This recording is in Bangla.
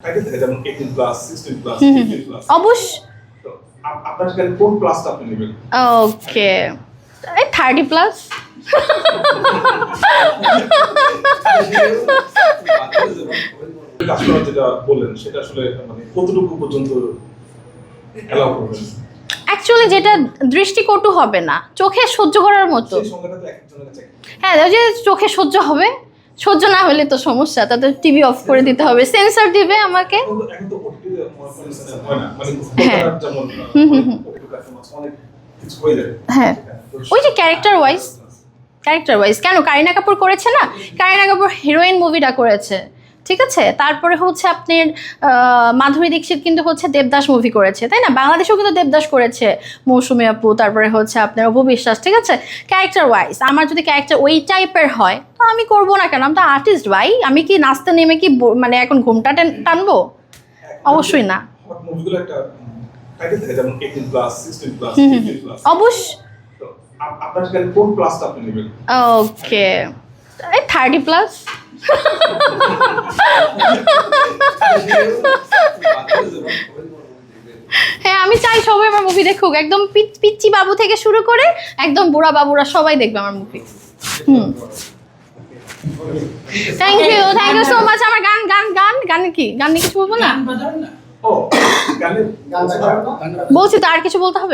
টাইটেল থাকে যেমন 18 plus 16 plus hmm, hmm, 15 plus অবশ্য আপনার সেখানে কোন প্লাসটা আপনি নেবেন? ওকে এই থার্টি প্লাস যেটা বললেন সেটা আসলে মানে কতটুকু পর্যন্ত অ্যালাউ করবেন? অ্যাকচুয়ালি যেটা দৃষ্টিকটু হবে না চোখে সহ্য করার মতো। হ্যাঁ ওই যে চোখে সহ্য হবে সহ্য না হলে তো সমস্যা তাতে টিভি অফ করে দিতে হবে। সেন্সার দিবে আমাকে। হয়। হ্যাঁ। ওই যে character wise। ক্যারেক্টার ওয়াইজ কেন? কারিনা কাপুর করেছে না? কারিনা কাপুর হিরোইন মুভিটা করেছে। ঠিক আছে? তারপরে হচ্ছে আপনার মাধুরী দীক্ষিত কিন্তু হচ্ছে দেবদাস মুভি করেছে, তাই না? বাংলাদেশেও কিন্তু দেবদাস করেছে মৌসুমী আপু, তারপরে হচ্ছে আপনার অপু বিশ্বাস, ঠিক আছে? ক্যারেক্টার ওয়াইজ আমার যদি ক্যারেক্টার ওই টাইপের হয় আমি করব না কেন? আমি তো আর্টিস্ট ভাই। আমি কি নাচতে নেমে কি মানে এখন ঘুমটা টেন- টানবো? অবশ্যই না। হট মুভিগুলো একটা টাইটেল থাকে যেমন 18 plus 16 plus hmm, hmm, 15 plus অবশ্য তো আপ- আপনার সেখানে কোন প্লাসটা আপনি নেবেন? ওকে এই থার্টি প্লাস হ্যাঁ আমি চাই সবাই আমার মুভি দেখুক। একদম পিচ- পিচ্চি বাবু থেকে শুরু করে একদম বুড়া বাবুরা সবাই দেখবে আমার movie hmm. Thank you thank you so much আমার গান গান গান গান কি? গান নিয়ে কিছু বলব না? বলছি তো আর কিছু বলতে হবে?